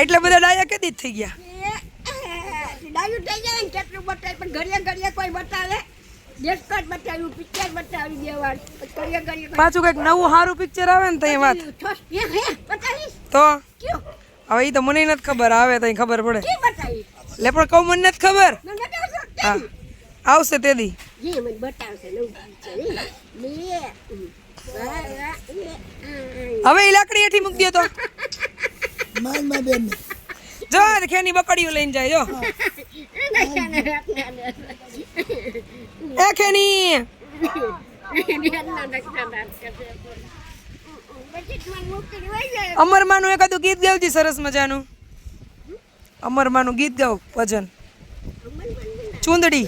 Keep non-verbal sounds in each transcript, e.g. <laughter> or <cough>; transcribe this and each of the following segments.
એટલે બધા ડાયા કેદી થઈ ગયા? ડાયું થઈ જાય ને કેટલું બતાવે પણ ઘડીએ ઘડીએ કોઈ બતાવે. દેશકાટ બતાવ્યું પિક્ચર બતાવી બે વાર ઘડીએ ઘડીએ પાછું કંઈક નવું સારું પિક્ચર આવે ને તઈ વાત. તો? હવે એ તો મને નથી ખબર આવે તો ખબર પડે. લે પણ કહું મને નથી ખબર. હા. આવશે તે દી એ, હવે ઈ લાકડી એથી મૂકી દો તો. માનમાં બેન. જો ખેની બકડીઓ લઈને જાય જો. એ ખેની. અમરમાનું એકાદું ગીત ગાવજી સરસ મજાનું. અમરમાનું ગીત ગાવ ભજન. ચૂંદડી.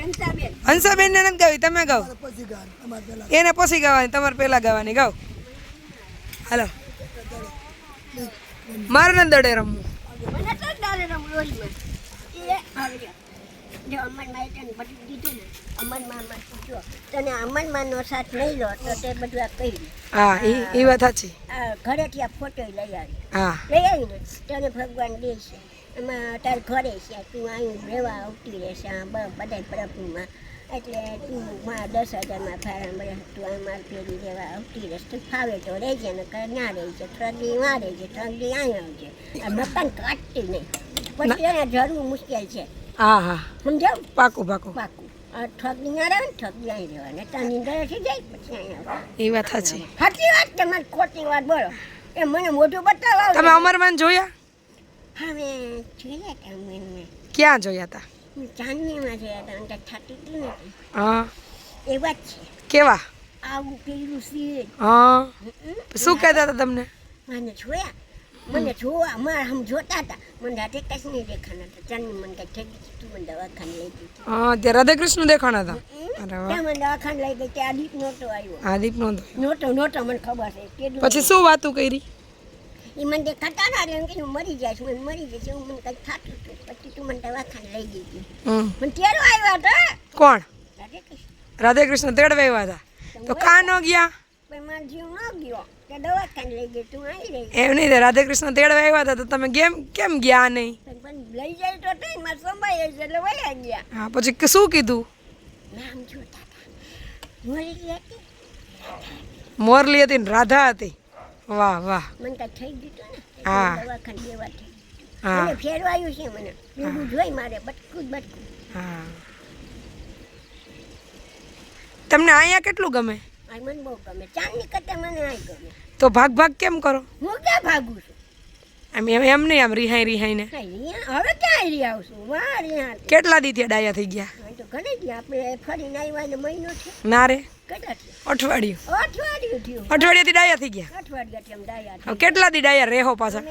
હંસાબેન હંસાબેન ને નથી ગાવી તમે ગાવ. પછી ગાન અમારે પેલા એને પછી ગાવાની તમારે પેલા ગાવાની ગાવ. હાલો. મારે નથી દડે રમવું. ને ઘરેથી આ ફોટો લઈ આવી લઈ આવીને તને ભગવાન દેશે એમાં તાર ઘરે છે, તું અહીં રહેવા આવતી રહેશે બધા પ્રભુમાં. એટલે ટૂંકમાં દસ હજારમાં ભાડા મળે તું આ માર ફેરી રહેવા આવતી રહેશે. તું ફાવે તો રહેજે ને કર ના રહેજે. ત્રણ દી માં રહેજે ત્રણ દી અહીં આવજે આ મકાન કાઢતી નહીં. પછી એને જરૂર મુશ્કેલ છે. હા હા. સમજાવ? પાકું પાકું. પાકું. આ ઠગ દી ના રહે ને ઠગ અહીં રહેવા ને ત્યાં નીંદર થઈ જાય પછી અહીં આવે એ વાત સાચી. સાચી વાત કે ખોટી વાત બોલો. એ મને મોઢું બતાવો. તમે અમરમાન જોયા? હા મેં જોયા હતા મેં મેં ક્યાં જોયા હતા ચાંદનીમાં જોયા હતા અંદર થતી હતી ને હા. એવા જ છે. કેવા? આવું પેલું છે. હા. શું કહેતા હતા તમને? મને જોયા. મને જોવા મારા આમ જોતા હતા. મને કઈ દેખાના હતા. ચાંદની મને કઈ ગઈ તું મને દવાખાને લઈ ગઈ. હા ત્યાં રાધે કૃષ્ણ હતા? ત્યાં મને દવાખાને લઈ ગઈ ત્યાં દીપ નહોતો આવ્યો. હા દીપ નહોતો નહોતો મને ખબર છે. પછી શું વાતું કરી? એ મને દેખાતા ના રહ્યો કે હું મરી જઈશ મને મરી જઈશ હું મને કંઈક થતું હતું પછી તું મને દવાખાને લઈ ગઈ હતી મને ત્યારે આવ્યા હતા કોણ? રાધે કૃષ્ણ તેડવા આવ્યા હતા. તો કા ન ગયા? પણ મારો જીવ ન ગયો. કે દવાખાને લઈ ગઈ તું આવી રહી. એમ નહીં રાધે કૃષ્ણ તેડવા આવ્યા હતા તો તમે કેમ કેમ ગયા નહીં? પણ લઈ જાય તો ટ્રેનમાં સંભાઈ છે એટલે વયા ગયા. હા પછી શું કીધું? નામ જોતા હતા. હતી. મોરલી હતી ને રાધા હતી. વાહ વાહ. મને કાંઈ થઈ ગયું હતું ને? હા. દવાખાને દેવા થઈ હા. મને ફેરવાયું છે મને. બીજું જોઈ મારે બટકું જ બટકું. હા. તમને અહીંયા કેટલું ગમે? મને બહુ ગમે. ચાંદની કરતા મને અહીં ગમે. તો ભાગ ભાગ કેમ કરો? હું ક્યાં ભાગું છું? આમ એમ એમ નહીં આમ રિહાઈ રિહાઈને. હવે ક્યાં આવી આવશું વાહ રહ્યા કેટલા દી ત્યાં ડાયા થઈ ગયા? હા, ગયા આપણે ફરીને આવ્યા ને મહિનો છે ના રે. અઠવાડિયું. અઠવાડિયું થયું. અઠવાડિયાથી ડાયા થઈ ગયા? અઠવાડિયાથી ડાયા કેટલા દી ડાયા રેહો પાછા?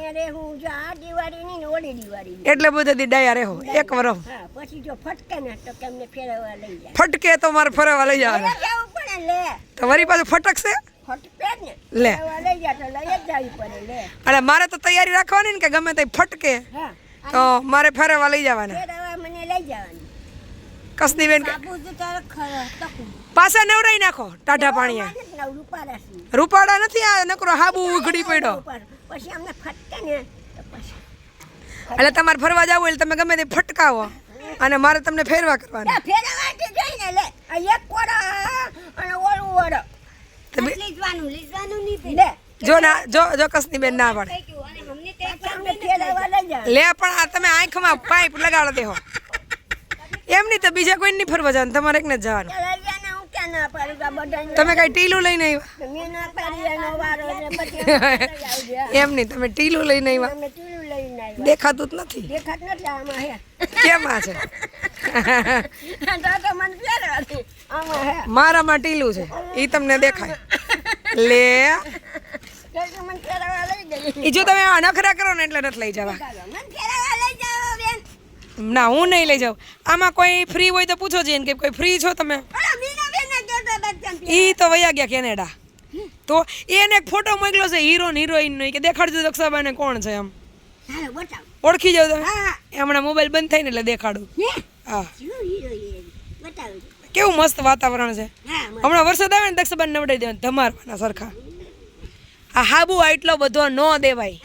જો આ દિવાળી નહીં ને ઓલી દિવાળી એટલે બધા દી ડાયા રેહો એક વરસ હા પછી જો ફટકે ને તો તમને ફેરવવા લઈ જાય. ફટકે તો મારે ફરવા લઈ જવાના. જવું પડે લે. તો વરી પાછું ફટકશે? ફટકે લે. અને મારે તો તૈયારી રાખવાની ને કે ગમે તે ફટકે. તો મારે ફરવા લઈ જવાના. મને લઈ જવાની. કસની બેન પાછા નવડાઈ નાખો ટાઢા પાણી રૂપાડા નથી આ નકરો હાબુ ઉઘડી પડ્યો. એટલે તમારે ફરવા જવું એટલે તમે ગમે તે ફટકાવો અને મારે તમને ફેરવા કરવાના. જો ના જો જો કસની બેન ના પડે. લે પણ આ તમે આંખમાં પાઇપ લગાડો દેહો. એમ નહીં તો બીજા કોઈ નહીં ફરવા જવાનું તમારે એકને જવાનું. તમે કઈ ટીલું લઈને આવ્યા. એમ નહીં તમે ટીલું લઈને આવ્યા? દેખાતું જ નથી. કેમ છે? મારામાં ટીલું છે. એ તમને દેખાય. લે. એ જો તમે આ નખરા કરો ને એટલે નથી લઈ જવા. ના હું નહીં લઈ જાઉં. આમાં કોઈ ફ્રી હોય તો પૂછો જઈને કે કોઈ ફ્રી છો તમે? ઈ તો વયા ગયા કેનેડા. તો એને એક ફોટો મોકલો છે હીરો ને હિરોઈન નો કે દેખાડજો દક્ષાબાને કોણ છે એમ. ઓળખી જાવ તમે હા હમણાં મોબાઈલ બંધ થાય ને એટલે દેખાડું. હા? એ કેવું મસ્ત વાતાવરણ છે. હમણાં વરસાદ આવે ને દક્ષાબાને નવડાવી દેવાનું ધમારવાના સરખા. આ હાબુ એટલો બધો ન દેવાય.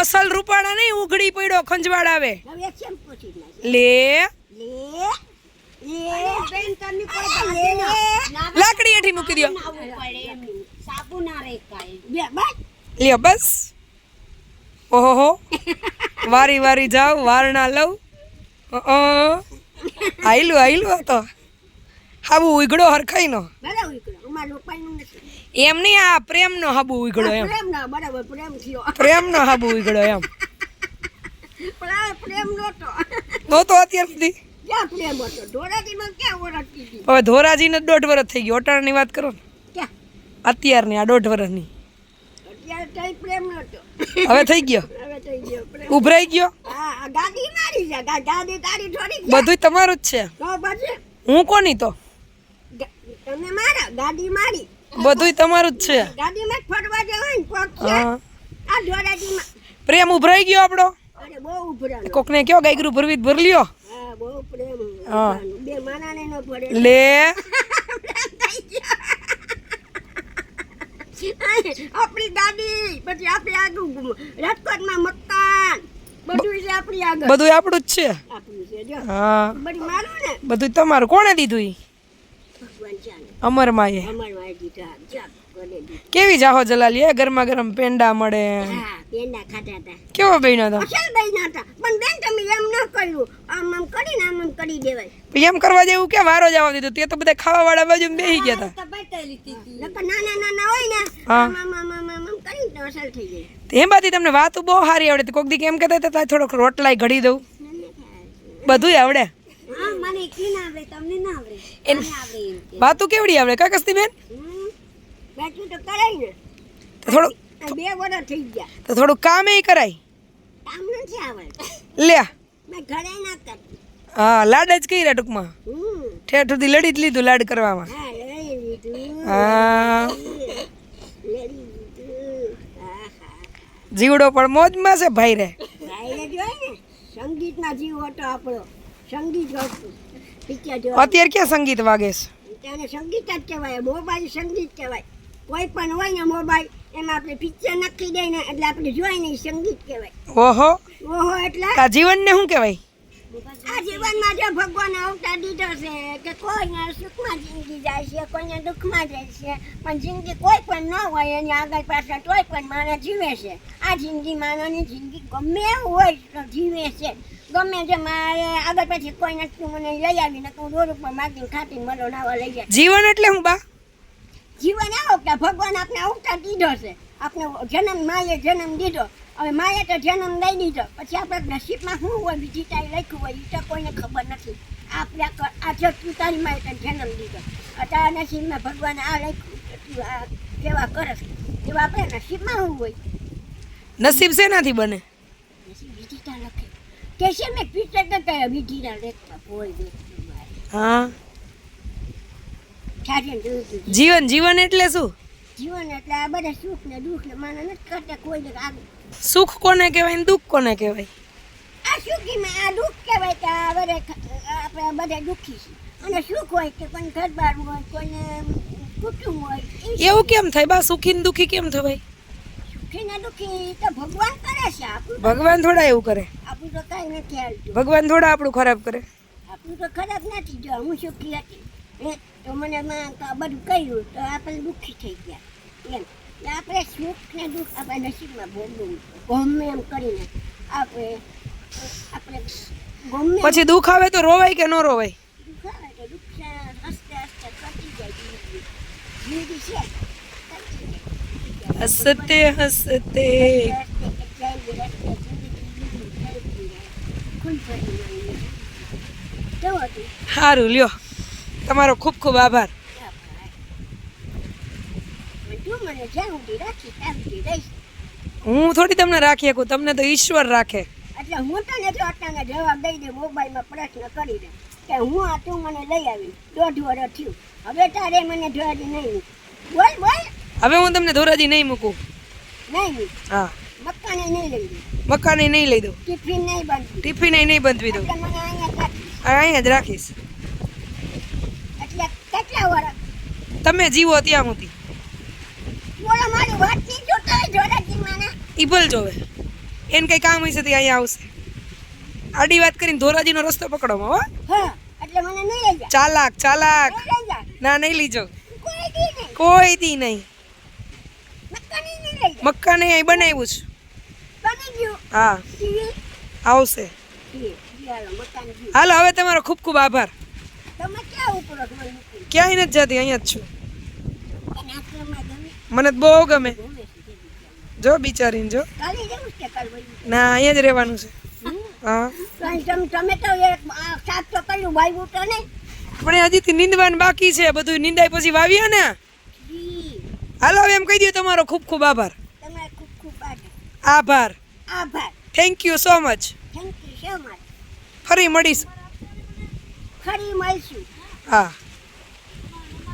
અસલ રૂપાળા નહીં ઉઘડી પડ્યો ખંજવાળ આવે લે. લાકડી હેઠી મૂકી દો સાબુ ના રે કાઈ. બે બસ લ્યો બસ. ઓહો વારી વારી જાવ વારણા લઉં. આયલું આયલું તો. હાવું ઉઘડો હરખાઈ નો એમ નહીં આ પ્રેમનો હાબુ ઉઘડો એમ. પ્રેમ બરાબર પ્રેમ થયો. પ્રેમનો હાબુ ઉઘડો એમ. પણ આ પ્રેમ નહોતો. નહોતો અત્યાર સુધી? ક્યાં પ્રેમ હતો? ધોરાજીમાં ક્યાં ઓળખતી હતી હવે ધોરાજીને દોઢ વર્ષ થઈ ગયો અટાણની વાત કરો ને. ક્યાં? અત્યારની આ દોઢ વર્ષની અત્યારે કઈ પ્રેમ નહોતો. હવે થઈ ગયો? હવે થઈ ગયો ઉભરાઈ ગયો? હા ગાડી મારી છે ગાડી તારી થોડી બધું તમારું જ છે. તો પછી? હું કોની તો? તમે મારા? ગાડી મારી. બધું તમારું જ છે. ગાડીમાં ફરવા જવાય ને કોક છે. આ ધોરાજીમાં પ્રેમ ઉભરાઈ ગયો આપણો? અરે બહુ કોકને કયો ગાયગરું ભરવી ભર લ્યો? હા બહુ પ્રેમ હા. બે માનાને ન પડે લે. <laughs> આપણી ગાડી પછી આપણે આગળ રાજકોટમાં મકાન. બધું આપણી આગળ. બધું આપણું જ છે. આપણું છે જો. હા. બધી મારું ને? બધું તમારું. કોણે દીધું ઈ ભગવાન અમર માએ દીધા. જાપ કેવી જાહો જલાલી એ ગરમા ગરમ પેંડા મળે. પેંડા ખાતા હતા. કેવો બન્યો તો અસલ બહેના હતા. પણ બેન તમે એમ ન કર્યું. આમ આમ કરીને આમ આમ કરી દેવાય. એમ કરવા જેવું કે વારો જવા દીધો? તે તો બધા ખાવા વાળા બાજુ બેહી ગયા હતા. નાના નાના હોય ને આમ આમ આમ આમ કરીને તો અસલ થઈ જાય. એમાંથી તમને વાતું બહુ સારી આવડે. કોક દી કેમ કહેતા હતા થોડોક રોટલાય ઘડી દઉં. બધુંય આવડે. હા ના આવડે તમને ના આવડે. એને આવડે એમ કે. કેવડી આવડે કાકસતી બેન બેઠું તો કરાય ને. થોડું બે વર્ષ થઈ ગયા. તો થોડું કામ એ કરાય. કામ નથી આવડે લે મેં ઘરે ના કરતી. હા લાડ જ કર્યા ટૂંકમાં? ઠેઠ સુધી લડી જ લીધું લાડ કરવામાં. હા જીવડો પણ મોજમાં છે ભાઈ રે. સંગીતના જીવ હતો આપણો. સંગીત પિક્ચર અત્યારે ક્યાં સંગીત વાગે છે? તેને સંગીત જ કહેવાય મોબાઈલ સંગીત કહેવાય. કોઈ પણ હોય ને મોબાઈલ એમાં આપણે પિક્ચર નક્કી દઈએ ને એટલે આપણે જોઈ ને સંગીત કહેવાય. ઓહો. ઓહો એટલે જીવનને શું કહેવાય? આ જીવનમાં જો ભગવાને અવતાર દીધો છે કે કોઈને સુખમાં જિંદગી જાય છે કોઈને દુઃખમાં જાય છે પણ જિંદગી કોઈ પણ ન હોય એની આગળ પાછળ તોય પણ માણસ જીવે છે. આ જિંદગી માનવની જિંદગી ગમે એવું હોય તો જીવે છે. ગમે જે મારે આગળ પછી કોઈ નથી મને લઈ આવીને હું રોડ ઉપર માગીને ખાતી મરો નાવા લઈ જાય. જીવન એટલે હું બા? જીવન આવતા ભગવાન આપણે અવતાર દીધો છે. આપણે જન્મ માએ જન્મ દીધો. હવે માએ તો જન્મ લઈ દીધો પછી આપણે નસીબમાં શું હોય બીજી તારી લખ્યું હોય એ તો કોઈને ખબર નથી. આપણે આ ક- આ જો તું તારી માએ જન્મ દીધો અત્યારે નસીબમાં ભગવાને આ લખ્યું તું આ કેવા કરસ એવા આપણે નસીબમાં શું હોય? નસીબ શેનાથી બને? નસીબ બીજી તા લખે. કે છે મેં પિક્ચર તો કયા બીજી ના લેખમાં હોય દેખતું હા. જીવન જીવન એટલે શું? જીવન એટલે આ બધા સુખ ને દુઃખ ને માને નથી કરતા કોઈને આગળ સુખ કોને કહેવાય ને દુઃખ કોને કહેવાય? આ સુખીમાં આ દુઃખ કહેવાય કે આ બધા આપણે બધા દુઃખી છે અને સુખ હોય કે કોઈને ઘરબાર હોય કોઈને કુટુંબ હોય એવું કેમ થાય? બા સુખી ને દુઃખી કેમ થવાય? સુખી ને દુઃખી તો ભગવાન કરે છે આપણું ભગવાન થોડા એવું કરે. આપણું તો કાંઈ નથી હાલતું. ભગવાન થોડા આપણું ખરાબ કરે. આપણું તો ખરાબ નથી જો હું સુખી હતી. તો મને બધું કહ્યું તો આપણે દુઃખી થઈ ગયા. એમ. આપણે સુખ ને દુઃખ આપણે નસીબમાં ભોગવું ગમે એમ કરીને આપણે આપણે ગમે પછી દુઃખ આવે તો રોવાય કે ન રોવાય? દુઃખ આવે તો દુઃખ છે- હસતે હસતે કટી જાય જિંદગી. છે હસતે હસતે? સારું લ્યો. તમારો ખૂબ ખૂબ આભાર આ ભાઈ. હવે તું મને જ્યાં સુધી રાખી ત્યાં સુધી રહીશ હું થોડી તમને રાખી શકું? તમને તો ઈશ્વર રાખે. એટલે હું તને જો અત્યારે જવાબ દઈ દે મોબાઈલમાં પ્રશ્ન કરી દે કે હું આ તું મને લઈ આવી દોઢ વર્ષ થયું. હવે તારે મને ધોરાજી નહીં બોલ બોલ. હવે હું તમને ધોરાજી નહીં મૂકું. નહીં હા. મકાને નહીં લઈ દઉં મકાને નહીં લઈ દઉં. ટિફિન નહીં બંધ ટિફિન નહીં બંધવી દઉં. અહીંયા જ રાખીશ. એટલે કેટલા વર્ષ તમે જીવો ત્યાં સુધી. મારી વાતની જોતા હોય જોડાજી મને ઈ ભલ જોવે એને કંઈ કામ હશે તે અહીંયા આવશે. આડી વાત કરીને ધોરાજીનો રસ્તો પકડો હો હા. એટલે મને નહીં લઈ જા. ચાલાક ચાલાક. ના નહીં લીજો. કોઈ દી નહીં. મક્કા નહીં. અહીં બનાવ્યું છે. હા. આવશે. હાલો હવે તમારો ખૂબ ખૂબ આભાર. ક્યાંય નથી જતી અહીંયા જ છું. મને તો બહુ ગમે. જો બિચારીને જો. ના અહીંયા જ રહેવાનું છે. હા. તમે તો સાફ તો કર્યું તો નહીં. પણ એ હજીથી નીંદવાનું બાકી છે. બધું નીંદાય પછી વાવીએ ને. હાલો એમ કહી દો તમારો ખૂબ ખૂબ આભાર. તમારે ખૂબ ખૂબ આભાર. આભાર. આભાર. Thank you so much thank you so much ફરી મળીશ. ફરી મળીશું. હા.